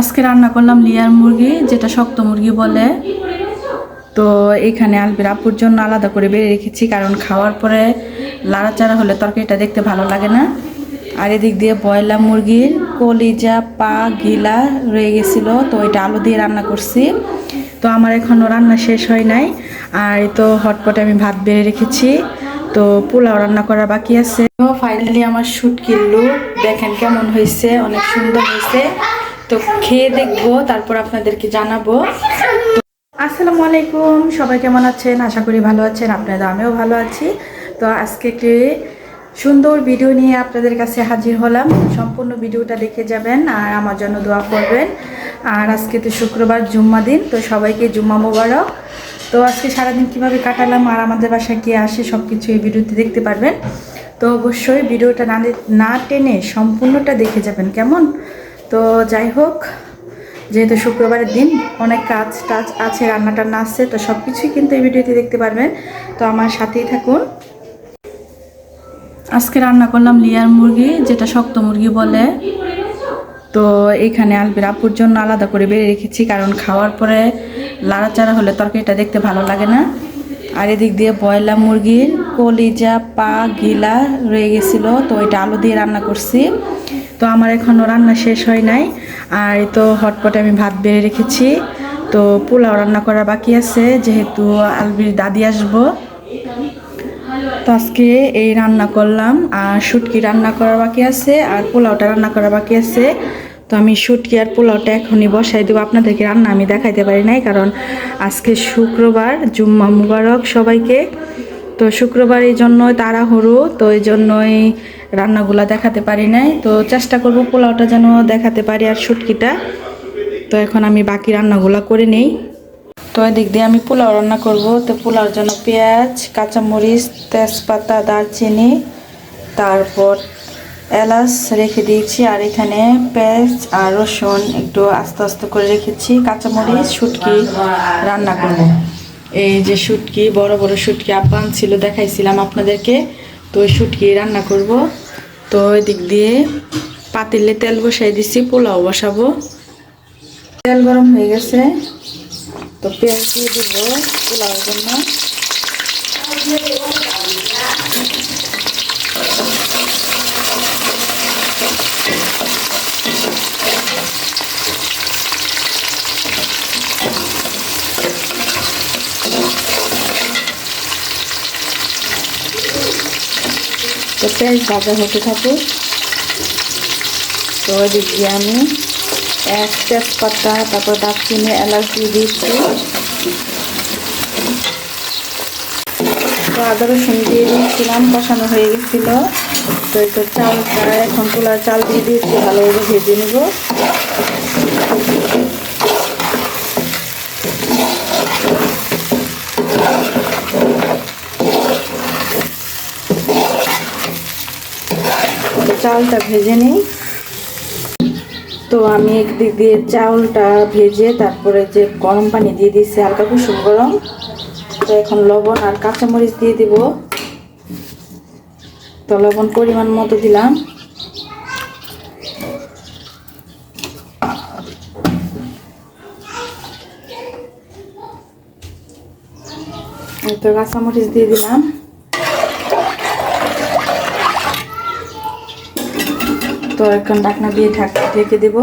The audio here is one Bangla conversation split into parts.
আজকে রান্না করলাম লিয়ার মুরগি, যেটা শক্ত মুরগি বলে। তো এখানে আলবির আপুর জন্য আলাদা করে বেড়ে রেখেছি, কারণ খাওয়ার পরে লাড়াচাড়া হলে তরকারিটা দেখতে ভালো লাগে না। আর এদিক দিয়ে বয়লা মুরগির কলিজা, পা, গিলা রয়ে গেছিল, তো এটা আলু দিয়ে রান্না করছি। তো আমার এখনও রান্না শেষ হয় নাই, আর তো হটপটে আমি ভাত বেড়ে রেখেছি। তো পোলাও রান্না করা বাকি আছে। ফাইনালি আমার শুট কিনলু দেখেন কেমন হয়েছে, অনেক সুন্দর হয়েছে। তো খেয়ে দেখব, তারপর আপনাদেরকে জানাব। আসসালামু আলাইকুম, সবাই কেমন আছেন? আশা করি ভালো আছেন, আপনাদের আমিও ভালো আছি। তো আজকে একটি সুন্দর ভিডিও নিয়ে আপনাদের কাছে হাজির হলাম। সম্পূর্ণ ভিডিওটা দেখে যাবেন আর আমার জন্য দোয়া করবেন। আর আজকে তো শুক্রবার, জুম্মা দিন, তো সবাইকে জুম্মা মোবারক। তো আজকে সারাদিন কীভাবে কাটালাম আর আমাদের বাসায় কে আসে সব কিছু এই ভিডিওতে দেখতে পারবেন। তো অবশ্যই ভিডিওটা না না টেনে সম্পূর্ণটা দেখে যাবেন, কেমন? তো যাই হোক, যেহেতু শুক্রবারের দিন অনেক কাজ টাজ আছে রান্না টান্না আছে, তো সব কিছুই কিন্তু এই ভিডিওতে দেখতে পারবেন। তো আমার সাথেই থাকুন। আজকে রান্না করলাম লিয়ার মুরগি, যেটা শক্ত মুরগি বলে। তো এখানে আলবির আপুর জন্য আলাদা করে বেড়ে রেখেছি, কারণ খাওয়ার পরে লাড়াচাড়া হলে তরকারিটা দেখতে ভালো লাগে না। আর এদিক দিয়ে বয়লা মুরগির কলিজা, পা, গিলা রয়ে গেছিল, তো এটা আলু দিয়ে রান্না করছি। তো আমার এখনও রান্না শেষ হয় নাই। আর এই তো হটপটে আমি ভাত বেড়ে রেখেছি। তো পোলাও রান্না করা বাকি আছে, যেহেতু আলবির দাদি আসব। তো আজকে এই রান্না করলাম, আর শুটকি রান্না করা বাকি আছে, আর পোলাওটা রান্না করা বাকি আছে। তো আমি শুটকি আর পোলাওটা এখনই বসাই দেবো। আপনাদেরকে রান্না আমি দেখাইতে পারি নাই, কারণ আজকে শুক্রবার, জুম্মা মুবারক সবাইকে। তো শুক্রবার এই জন্যই তাড়াহুড়ো, তো এই জন্যই রান্নাগুলো দেখাতে পারি নাই। তো চেষ্টা করব পোলাওটা যেন দেখাতে পারি আর শুটকিটা। তো এখন আমি বাকি রান্নাগুলো করে নেই। তো এদিক দিয়ে আমি পোলাও রান্না করব। তো পোলাওর জন্য পেঁয়াজ, কাঁচামরিচ, তেজপাতা, দারচিনি, তারপর এলাচ রেখে দিয়েছি। আর এখানে পেঁয়াজ আর রসুন একটু আস্তে আস্তে করে রেখেছি। কাঁচামরিচ, শুটকি রান্না করব। এই যে শুটকি, বড় বড় শুটকি আব্বান ছিল দেখাইছিলাম আপনাদেরকে। তো ওই শুটকি রান্না করব। তো এদিক দিয়ে পাতিলে তেল বসাই দিছি, পোলাও বসাবো। তেল গরম হয়ে গেছে। তো পেঁয়াজ দিয়ে দিব পোলাওর জন্য। তো ভাজা হতে থাকুক তো দেখি আমি এক তেজপাতা, তারপর দারচিনি, এলাচ দিচ্ছি। তো আদা, রসুন দিয়ে দিয়েছিলাম, কষানো হয়ে গেছিল। তো এই তো চালটা, এখন তোলার চাল দিয়ে দিয়েছি, ভালোভাবে ভেজে নেব। তো চালটা ভেজে নিই। তো আমি একদিক দিয়ে চাউলটা ভেজে তারপরে যে গরম পানি দিয়ে দিচ্ছি হালকা কুসুম গরম, তো এখন লবণ আর কাঁচামরিচ দিয়ে দিব। তো লবণ পরিমাণ মতো দিলাম। তো কাঁচামরিচ দিয়ে দিলাম। এখন ঢাকনা দিয়ে ঢাক দেবো।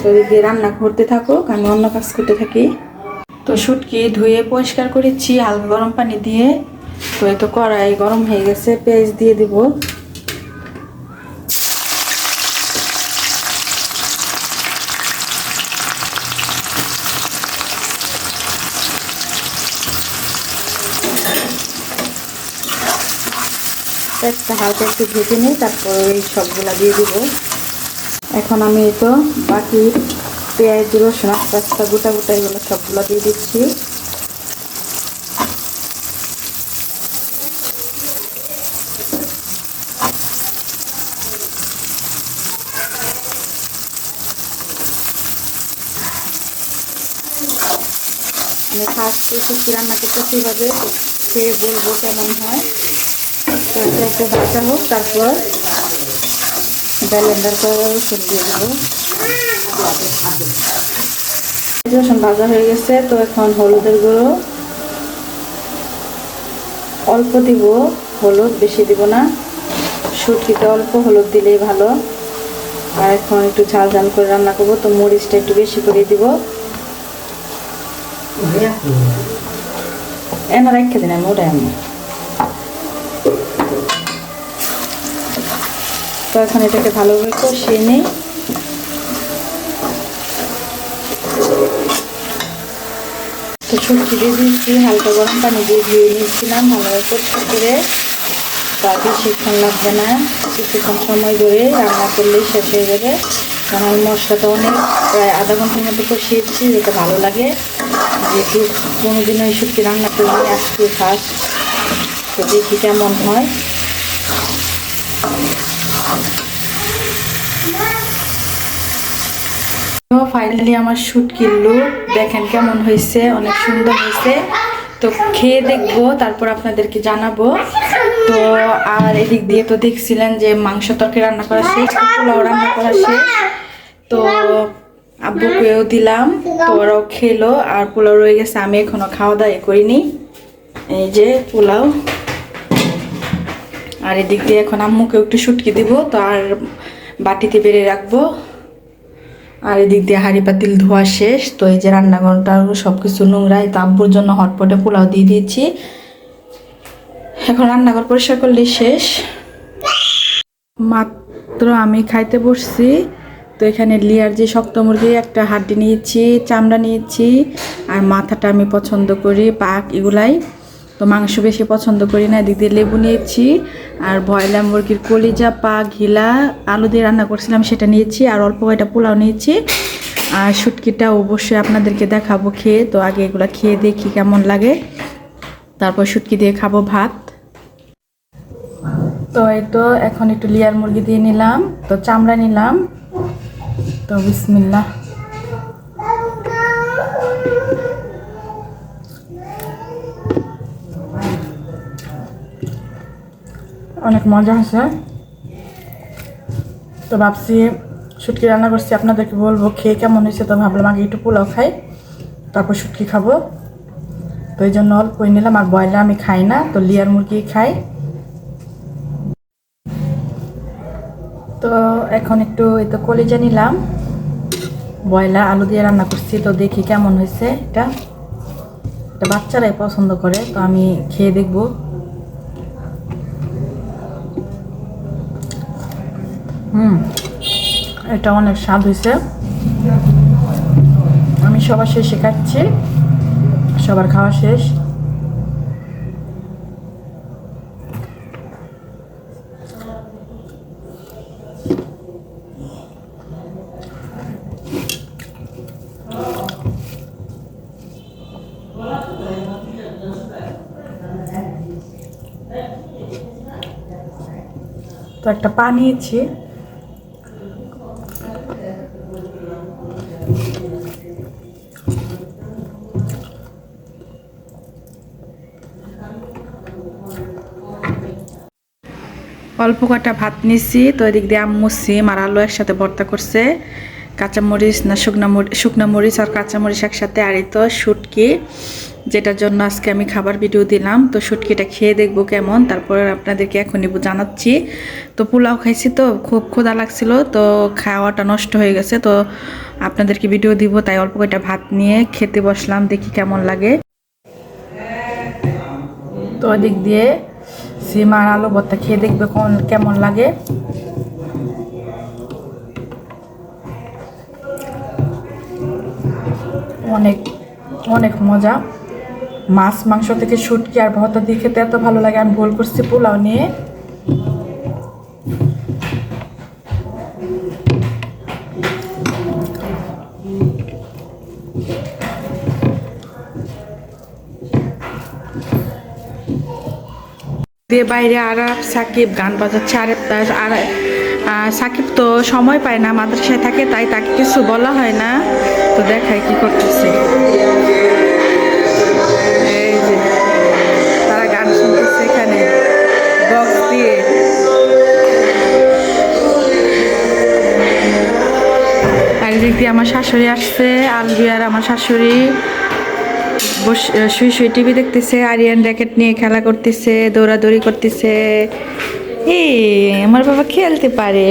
তো দিয়ে রান্না করতে থাকুক, আমি অন্য কাজ করতে থাকি। তো শুটকি ধুয়ে পরিষ্কার করেছি হালকা গরম পানি দিয়ে। তো এত কড়াই গরম হয়ে গেছে, পেঁয়াজ দিয়ে দিব একটা হালকা একটু ভেজে নিই তারপর এই সবগুলা দিয়ে দিব। এখন আমি তো বাকি পেঁয়াজ, রসুন আস্তে আস্তে গোটা গোটা এগুলো সবগুলো দিয়ে দিচ্ছি। ফার্স্ট রান্না করতেছি এভাবে খেয়ে বলব কেমন হয়। এটা একটু ভাজা হোক তারপর ব্যালেন্ডার করে দিয়ে দেবো। ভাজা হয়ে গেছে, তো এখন হলুদের গুঁড়ো। অল্প দিব হলুদ, বেশি দিব না। শুটকিতে অল্প হলুদ দিলেই ভালো। আর এখন একটু ঝাল ঝাল করে রান্না করব, তো মরিচটা একটু বেশি করে দিব। এনে রেখে দিন আমি ওটাই আমি। তো এখন এটাকে ভালোভাবে কষিয়ে নিই। তো শুটকি দিয়ে দিয়েছি, হালকা গরম পানি দিয়ে ধুয়ে নিয়েছিলাম, ভালোভাবে পরিষ্কার করে। তা বেশিক্ষণ লাগবে না, কিছুক্ষণ সময় ধরে রান্না করলেই শেষ হয়ে যাবে। কারণ মশলাটা অনেক, প্রায় আধা ঘণ্টার মধ্যে কষিয়েছি যেটা ভালো লাগে। যেহেতু কোনোদিন ওই শুটকি রান্না করিনি, আজকে ফার্স্ট তো দেখি কেমন হয়। ফাইনালি আমার শুট কিনলো। দেখেন কেমন হয়েছে, অনেক সুন্দর হয়েছে। তো খেয়ে দেখব, তারপর আপনাদেরকে জানাব। তো আর এদিক দিয়ে তো দেখছিলেন যে মাংস তরকারি রান্না করা শেষ পোলাও রান্না করা শেষ। তো আব্বুকেও দিলাম, তো ওরাও খেলো, আর পোলাও রয়ে গেছে, আমি এখনও খাওয়া দাওয়া করিনি। এই যে পোলাও। আর এদিক দিয়ে এখন আম্মুকে একটু শুটকি দিব, তো আর বাটিতে বেড়ে রাখব। আর এদিক দিয়ে হাঁড়ি পাতিল ধোয়া শেষ, তো এই যে রান্নাঘরটা সব কিছু নোংরাই, তো আব্বুর জন্য হটপটে পোলাও দিয়ে দিয়েছি। এখন রান্নাঘর পরিষ্কার করলেই শেষ। মাত্র আমি খাইতে বসছি, তো এখানে লিয়ার যে শক্ত মুরগি, একটা হাড্ডি নিয়েছি, চামড়া নিয়েছি, আর মাথাটা আমি পছন্দ করি পাক এগুলাই। তো মাংস বেশি পছন্দ করি না দিয়ে লেবু নিয়েছি, আর ব্রয়লার মুরগির কলিজা পা ঘিলা, আলু দিয়ে রান্না করছিলাম সেটা নিয়েছি, আর অল্প কয়টা পোলাও নিয়েছি, আর শুটকিটা অবশ্যই আপনাদেরকে দেখাবো খেয়ে, তো আগে এগুলো খেয়ে দেখি কেমন লাগে, তারপর শুটকি দিয়ে খাব ভাত। তো এই তো এখন একটু লিয়ার মুরগি দিয়ে নিলাম, তো চামড়া নিলাম, তো বিসমিল্লা অনেক মজা হয়েছে। তো ভাবছি শুটকি রান্না করছি, আপনাদেরকে বলব খেয়ে কেমন হয়েছে তো ভাবলাম আগে একটু পোলাও খাই, তারপর শুটকি খাব। তো এই জন্য অল্পই নিলাম, আর ব্রয়লার আমি খাই না, তো লিয়ার মুরগি খাই। তো এখন একটু এই তো কলিজা নিলাম বয়লা আলু দিয়ে রান্না করছি, তো দেখি কেমন হয়েছে এটা। এটা বাচ্চারাই পছন্দ করে, তো আমি খেয়ে দেখব। হুম, এটা অনেক স্বাদ হয়েছে আমি সবার শেষে খাচ্ছি। সবার খাওয়া শেষ। তো একটা পা নিয়েছি। অল্প কটা ভাত নিছি, তো এদিক দিয়ে আম্মু সিম আর আলু একসাথে ভর্তা করছে। কাঁচামরিচ না শুকনা মরিচ শুকনা মরিচ আর কাঁচামরিচ একসাথে, আর তো শুটকি, যেটার জন্য আজকে আমি খাবার ভিডিও দিলাম। তো শুটকিটা খেয়ে দেখব কেমন, তারপর আপনাদেরকে এখনই জানাচ্ছি। তো পোলাও খাইছি তো, খুব ক্ষুধা লাগছিল, তো খাওয়াটা নষ্ট হয়ে গেছে, তো আপনাদেরকে ভিডিও দিব, তাই অল্প কয়টা ভাত নিয়ে খেতে বসলাম, দেখি কেমন লাগে। তো ওদিক দিয়ে সিম আর আলু ভর্তা খেয়ে দেখবে কোন কেমন লাগে। অনেক অনেক মজা। মাছ, মাংস থেকে শুটকি আর ভর্তা দিয়ে খেতে এত ভালো লাগে, আমি ভুল করছি পোলাও নিয়ে। দিয়ে বাইরে আর সাকিব গান বাজাচ্ছে, আর আর সাকিব তো সময় পায় না, মাদ্রাসায় থাকে, তাই তাকে কিছু বলা হয় না। তো দেখায় কি করতেছে। এই তারা গান শুনতেছে এখানে দিয়ে। এদিক দিয়ে আমার শাশুড়ি আসছে আলবি আর আমার শাশুড়ি। শুয়ে শুয়ে টিভি দেখতেছে, আরিয়ান র্যাকেট নিয়ে খেলা করতেছে, দৌড়াদৌড়ি করতেছে। এই, আমার বাবা খেলতে পারে।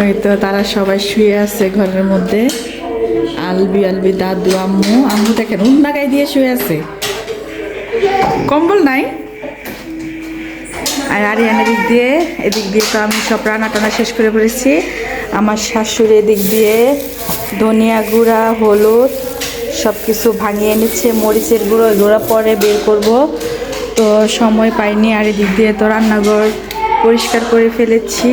ওই তো তারা সবাই শুয়ে আছে ঘরের মধ্যে। আলবি আলবি, দাদু, আম্মু আম্মু দেখেন, উন্না গায়ে দিয়ে শুয়ে আছে। কম্বল নাই? আর আরিয়ান এদিক দিয়ে এদিক দিয়ে তো আমি সব রান্না টানা শেষ করে ফেলেছি। আমার শাশুড়ি এদিক দিয়ে ধনিয়া গুঁড়া, হলুদ সব কিছু ভাঙিয়ে এনেছে মরিচের গুঁড়ো এগুলো পরে বের করব। তো সময় পাইনি, আর এদিক দিয়ে তো রান্নাঘর পরিষ্কার করে ফেলেছি।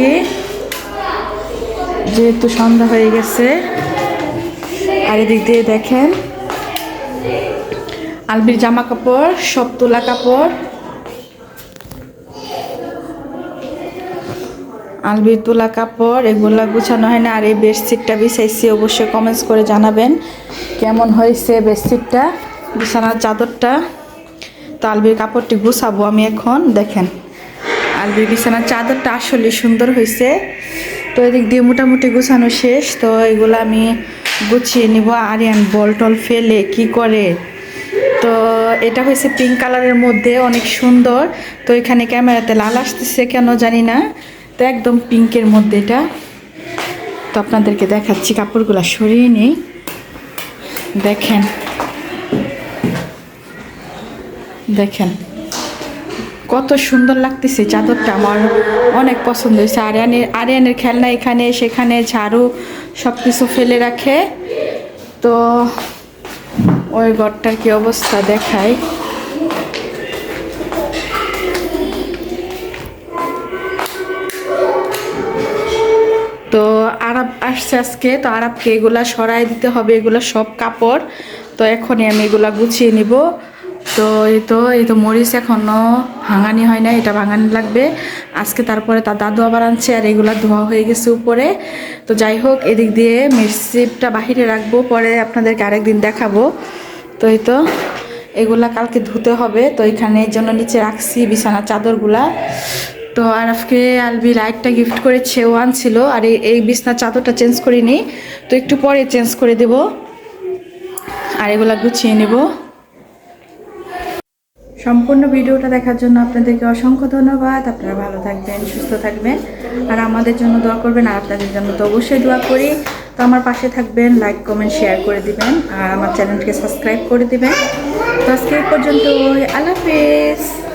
যেহেতু সন্ধ্যা হয়ে গেছে, আর এদিক দিয়ে দেখেন আলবির জামা কাপড় সব তোলা কাপড় আলবির তোলা কাপড়, এগুলা গুছানো হয় না। আর এই বেডশিটটা বিছাইছি, অবশ্যই কমেন্টস করে জানাবেন কেমন হয়েছে বেডশিটটা, বিছানার চাদরটা। তো আলবির কাপড়টি গুছাবো আমি এখন, দেখেন। আলবির বিছানার চাদরটা আসলে সুন্দর হয়েছে। তো এদিক দিয়ে মোটামুটি গুছানো শেষ, তো এগুলো আমি গুছিয়ে নিব। আরিয়ান বল টল ফেলে কি করে? তো এটা হয়েছে পিঙ্ক কালারের মধ্যে, অনেক সুন্দর। তো এখানে ক্যামেরাতে লাল আসতেছে, কেন জানি না। তো একদম পিঙ্কের মধ্যে এটা। তো আপনাদেরকে দেখাচ্ছি, কাপড়গুলো সরিয়ে নিই। দেখেন। দেখেন। কত সুন্দর লাগতেছে চাদরটা আমার। অনেক পছন্দ হয়েছে। আরিয়ানের আরিয়ানের খেলনা এখানে, সেখানে, ঝাড়ু সব কিছু ফেলে রাখে। তো ওই ঘরটার কি অবস্থা দেখায়। আসছে আজকে, তো আরবকে এগুলা সরাই দিতে হবে, এগুলো সব কাপড়। তো এখনই আমি এগুলা গুছিয়ে নিব। তো এই তো এই তো মরিচ এখনও ভাঙানি হয় না এটা ভাঙানি লাগবে। আজকে তারপরে তার দাদু আবার আনছে, আর এগুলা ধোয়া হয়ে গেছে উপরে। তো যাই হোক, এদিক দিয়ে মিরসিপটা বাহিরে রাখব, পরে আপনাদেরকে আরেকদিন দেখাবো। তো এই তো, এগুলা কালকে ধুতে হবে, তো এখানে জন্য নিচে রাখছি বিছানার চাদরগুলা। তো আরফকে আলবি লাইটটা গিফট করেছে, ও আনছিল, আর এই- বিছনার চাদরটা চেঞ্জ করিনি, তো একটু পরে চেঞ্জ করে দেব। আর এগুলা গুছিয়ে নেব। সম্পূর্ণ ভিডিওটা দেখার জন্য আপনাদেরকে অসংখ্য ধন্যবাদ। আপনারা ভালো থাকবেন, সুস্থ থাকবেন। আর আমাদের জন্য দোয়া করবেন, আর আপনাদের জন্য তো অবশ্যই দোয়া করি। তো আমার পাশে থাকবেন লাইক কমেন্ট শেয়ার করে দিবেন। আর আমার চ্যানেলকে সাবস্ক্রাইব করে দিবেন। তো আজকে পর্যন্ত আল্লাহ হাফেজ।